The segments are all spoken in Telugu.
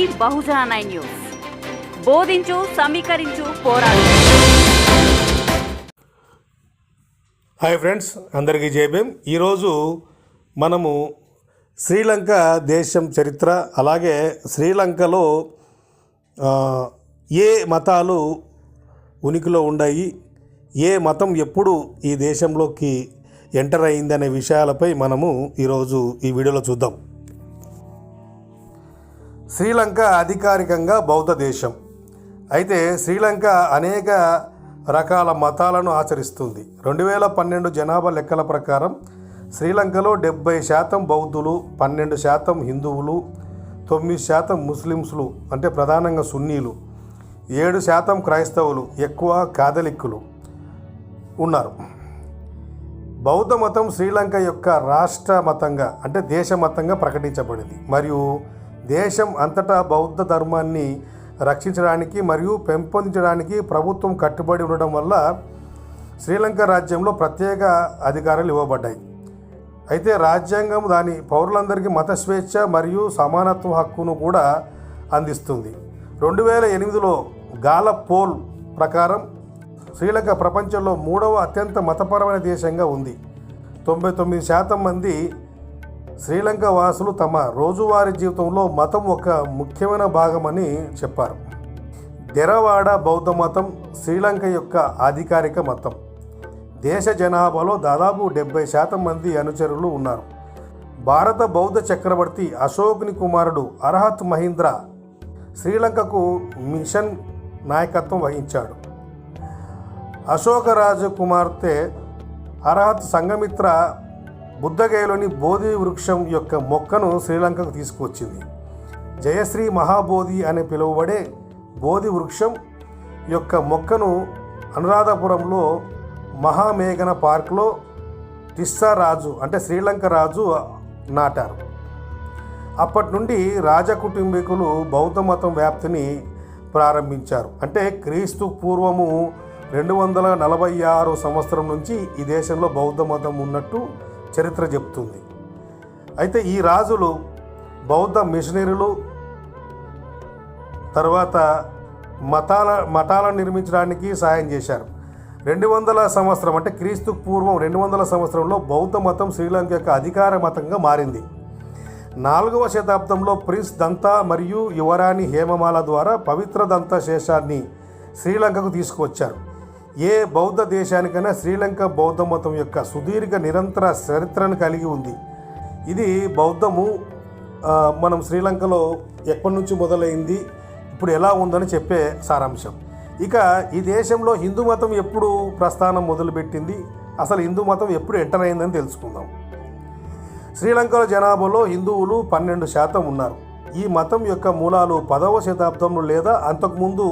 మీ బహుజన నైన్ న్యూస్. బోధించు సమీకరించు పోరాడు. హాయ్ ఫ్రెండ్స్ అందరికీ జయభీం ఈరోజు మనము శ్రీలంక దేశం చరిత్ర అలాగే శ్రీలంకలో ఏ మతాలు ఉనికిలో ఉన్నాయి ఏ మతం ఎప్పుడు ఈ దేశంలోకి ఎంటర్ అయిందనే విషయాలపై మనము ఈరోజు ఈ వీడియోలో చూద్దాం. శ్రీలంక అధికారికంగా బౌద్ధ దేశం. అయితే శ్రీలంక అనేక రకాల మతాలను ఆచరిస్తుంది. రెండు వేల పన్నెండు జనాభా లెక్కల ప్రకారం శ్రీలంకలో డెబ్బై శాతం బౌద్ధులు పన్నెండు శాతం హిందువులు తొమ్మిది శాతం ముస్లిమ్స్లు అంటే ప్రధానంగా సున్నీలు ఏడు శాతం క్రైస్తవులు ఎక్కువ కాథలిక్కులు ఉన్నారు. బౌద్ధ మతం శ్రీలంక యొక్క రాష్ట్ర మతంగా అంటే దేశ మతంగా ప్రకటించబడింది. మరియు దేశం అంతటా బౌద్ధ ధర్మాన్ని రక్షించడానికి మరియు పెంపొందించడానికి ప్రభుత్వం కట్టుబడి ఉండడం వల్ల శ్రీలంక రాజ్యంలో ప్రత్యేక అధికారాలు ఇవ్వబడ్డాయి. అయితే రాజ్యాంగం దాని పౌరులందరికీ మత స్వేచ్ఛ మరియు సమానత్వ హక్కును కూడా అందిస్తుంది. రెండు వేల ఎనిమిదిలో గాల పోల్ ప్రకారం శ్రీలంక ప్రపంచంలో మూడవ అత్యంత మతపరమైన దేశంగా ఉంది. తొంభై తొమ్మిది శాతం మంది శ్రీలంక వాసులు తమ రోజువారీ జీవితంలో మతం ఒక ముఖ్యమైన భాగమని చెప్పారు. దెరవాడ బౌద్ధ మతం శ్రీలంక యొక్క అధికారిక మతం. దేశ జనాభాలో దాదాపు డెబ్బై శాతం మంది అనుచరులు ఉన్నారు. భారత బౌద్ధ చక్రవర్తి అశోకుని కుమారుడు అర్హత్ మహీంద్ర శ్రీలంకకు మిషన్ నాయకత్వం వహించాడు. అశోకరాజు కుమార్తె అర్హత్ సంఘమిత్ర బుద్ధగయలోని బోధి వృక్షం యొక్క మొక్కను శ్రీలంకకు తీసుకువచ్చింది. జయశ్రీ మహాబోధి అని పిలువబడే బోధి వృక్షం యొక్క మొక్కను అనురాధపురంలో మహామేఘన పార్క్లో టిస్సా రాజు అంటే శ్రీలంక రాజు నాటారు. అప్పటి నుండి రాజకుటుంబీకులు బౌద్ధ మతం వ్యాప్తిని ప్రారంభించారు. అంటే క్రీస్తు పూర్వము రెండు వందల నలభై ఆరు సంవత్సరం నుంచి ఈ దేశంలో బౌద్ధ మతం ఉన్నట్టు చరిత్ర చెప్తుంది. అయితే ఈ రాజులు బౌద్ధ మిషనరీలు తర్వాత మతాల మతాలను నిర్మించడానికి సహాయం చేశారు. రెండు వందల సంవత్సరం అంటే క్రీస్తు పూర్వం రెండు వందల సంవత్సరంలో బౌద్ధ మతం శ్రీలంక యొక్క అధికార మతంగా మారింది. నాలుగవ శతాబ్దంలో ప్రిన్స్ దంతా మరియు యువరాణి హేమమాల ద్వారా పవిత్ర దంత శేషాన్ని శ్రీలంకకు తీసుకువచ్చారు. ఏ బౌద్ధ దేశానికైనా శ్రీలంక బౌద్ధ మతం యొక్క సుదీర్ఘ నిరంతర చరిత్రను కలిగి ఉంది. ఇది బౌద్ధము మనం శ్రీలంకలో ఎప్పటి నుంచి మొదలైంది ఇప్పుడు ఎలా ఉందని చెప్పే సారాంశం. ఇక ఈ దేశంలో హిందూ మతం ఎప్పుడు ప్రస్థానం మొదలుపెట్టింది అసలు హిందూ మతం ఎప్పుడు ఎంటర్ అయిందని తెలుసుకుందాం. శ్రీలంకలో జనాభాలో హిందువులు పన్నెండు శాతం ఉన్నారు. ఈ మతం యొక్క మూలాలు పదవ శతాబ్దంలో లేదా అంతకుముందు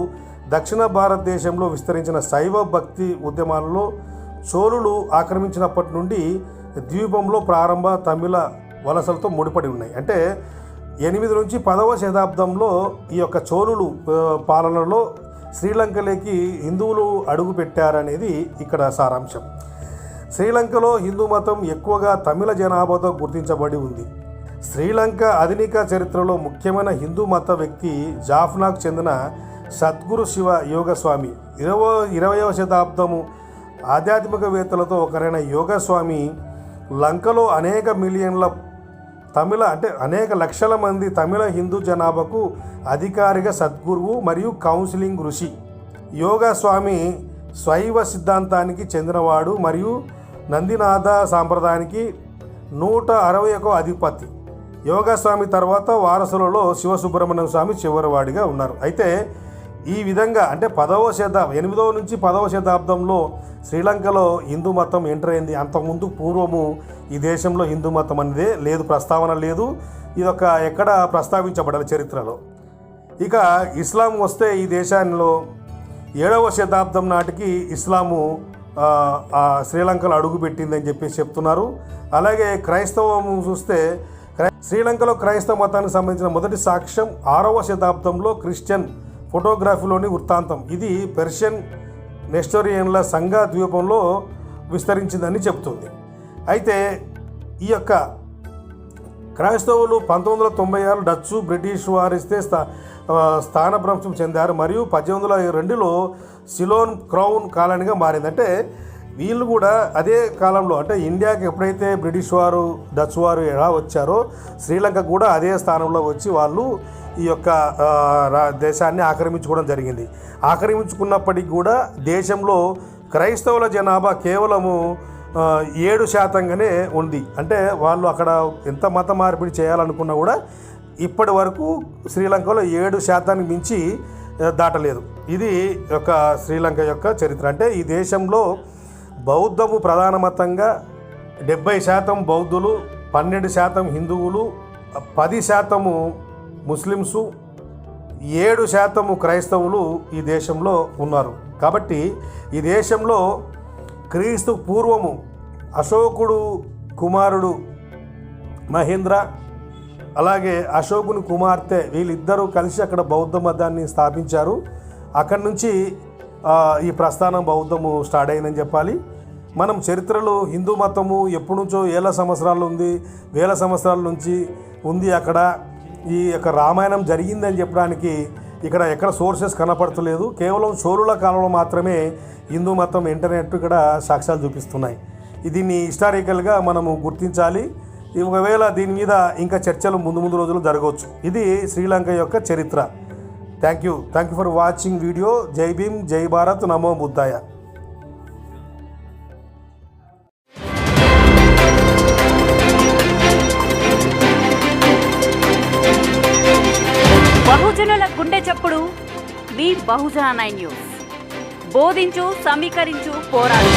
దక్షిణ భారతదేశంలో విస్తరించిన శైవ భక్తి ఉద్యమాలలో చోళులు ఆక్రమించినప్పటి నుండి ద్వీపంలో ప్రారంభ తమిళ వలసలతో ముడిపడి ఉన్నాయి. అంటే ఎనిమిది నుంచి పదవ శతాబ్దంలో ఈ యొక్క చోళులు పాలనలో శ్రీలంకలోకి హిందువులు అడుగు పెట్టారనేది ఇక్కడ సారాంశం. శ్రీలంకలో హిందూ మతం ఎక్కువగా తమిళ జనాభాతో గుర్తించబడి ఉంది. శ్రీలంక ఆధునిక చరిత్రలో ముఖ్యమైన హిందూ మత వ్యక్తి జాఫ్నాకు చెందిన సద్గురు శివ యోగస్వామి. ఇరవో ఇరవయవ శతాబ్దము ఆధ్యాత్మికవేత్తలతో ఒకరైన యోగస్వామి లంకలో అనేక మిలియన్ల తమిళ అంటే అనేక లక్షల మంది తమిళ హిందూ జనాభాకు అధికారిక సద్గురువు మరియు కౌన్సిలింగ్ ఋషి. యోగస్వామి శైవ సిద్ధాంతానికి చెందినవాడు మరియు నందినాథ సాంప్రదాయానికి నూట అరవై ఒక అధిపతి. యోగస్వామి తర్వాత వారసులలో శివసుబ్రహ్మణ్యం స్వామి చివరివాడిగా ఉన్నారు. అయితే ఈ విధంగా అంటే పదవ శతాబ్దం ఎనిమిదవ నుంచి పదవ శతాబ్దంలో శ్రీలంకలో హిందూ మతం ఎంటర్ అయింది. అంతకుముందు పూర్వము ఈ దేశంలో హిందూ మతం అనేది లేదు ప్రస్తావన లేదు. ఇది ఒక ఎక్కడ ప్రస్తావించబడాలి చరిత్రలో. ఇక ఇస్లాం వస్తే ఈ దేశంలో ఏడవ శతాబ్దం నాటికి ఇస్లాము శ్రీలంకలో అడుగుపెట్టిందని చెప్పేసి చెప్తున్నారు. అలాగే క్రైస్తవం చూస్తే శ్రీలంకలో క్రైస్తవ మతానికి సంబంధించిన మొదటి సాక్ష్యం ఆరవ శతాబ్దంలో క్రిస్టియన్ ఫోటోగ్రఫీలోని వృత్తాంతం. ఇది పెర్షియన్ నెస్టోరియన్ల సంఘ ద్వీపంలో విస్తరించిందని చెప్తుంది అయితే ఈ యొక్క క్రైస్తవులు పంతొమ్మిది వందల తొంభై ఆరు డచ్చు బ్రిటిష్ వారిస్తే స్థా స్థానభ్రంశం చెందారు మరియు పద్దెనిమిది వందల రెండులో సిలోన్ క్రౌన్ కాలనీగా మారింది. అంటే వీళ్ళు కూడా అదే కాలంలో అంటే ఇండియాకి ఎప్పుడైతే బ్రిటిష్ వారు డచ్ వారు ఎలా వచ్చారో శ్రీలంక కూడా అదే స్థానంలో వచ్చి వాళ్ళు ఈ యొక్క రా- దేశాన్ని ఆక్రమించుకోవడం జరిగింది. ఆక్రమించుకున్నప్పటికీ కూడా దేశంలో క్రైస్తవుల జనాభా కేవలము ఏడు శాతంగానే ఉంది. అంటే వాళ్ళు అక్కడ ఎంత మత మార్పిడి చేయాలనుకున్నా కూడా ఇప్పటి వరకు శ్రీలంకలో ఏడు శాతానికి మించి దాటలేదు. ఇది ఒక శ్రీలంక యొక్క చరిత్ర. అంటే ఈ దేశంలో బౌద్ధము ప్రధాన మతంగా డెబ్బై శాతం బౌద్ధులు పన్నెండు శాతం హిందువులు పది శాతము ముస్లిమ్సు ఏడు శాతము క్రైస్తవులు ఈ దేశంలో ఉన్నారు. కాబట్టి ఈ దేశంలో క్రీస్తు పూర్వము అశోకుడు కుమారుడు మహేంద్ర అలాగే అశోకుని కుమార్తె వీళ్ళిద్దరూ కలిసి అక్కడ బౌద్ధ మతాన్ని స్థాపించారు. అక్కడి నుంచి ఈ ప్రస్థానం బౌద్ధము స్టార్ట్ అయిందని చెప్పాలి. మనం చరిత్రలో హిందూ మతము ఎప్పటి నుంచో ఏళ్ళ సంవత్సరాలు ఉంది వేల సంవత్సరాల నుంచి ఉంది అక్కడ. ఈ యొక్క రామాయణం జరిగిందని చెప్పడానికి ఇక్కడ ఎక్కడ సోర్సెస్ కనపడతలేదు. కేవలం చోళుల కాలంలో మాత్రమే హిందూ మతం ఇంటర్నెట్ ఇక్కడ సాక్ష్యాలు చూపిస్తున్నాయి. దీన్ని హిస్టారికల్గా మనము గుర్తించాలి. ఒకవేళ దీని మీద ఇంకా చర్చలు ముందు ముందు రోజులు జరగవచ్చు. ఇది శ్రీలంక యొక్క చరిత్ర. Thank you thank you for watching video జై భీమ్ జై భారత్ నమో బుద్ధాయ మీ బహుజన నైన్ న్యూస్. బోధించు సమీకరించు పోరాడు.